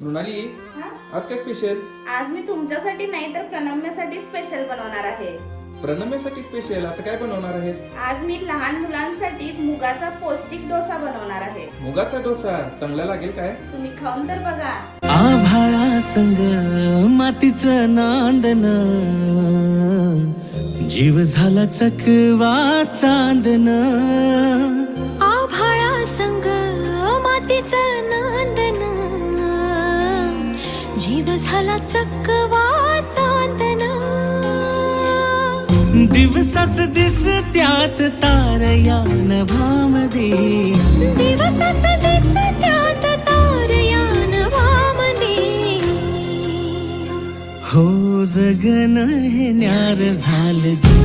मृणाली हा? आज काय स्पेशल आज मी तुमच्यासाठी नाही तर प्रणम्यासाठी स्पेशल बनवणार आहे. प्रणम्यासाठी स्पेशल असं काय बनवणार आहेस? आज मी लहान मुलांसाठी मुगाचा पौष्टिक डोसा बनवणार आहे. मुगाचा डोसा? चांगला लागेल काय? तुम्ही खाऊन तर बघा. आभाळा संग मातीचं नांदन. जीव झाला चकवा चांदन. आभाळा संग मातीचं नांदन जीव झाला चकवा चांदना. दिवसाच दिस त्यात तारया भामदे दिवसाच दिस त्यात तारया भामदे हो जगन हे न्यार झाल जी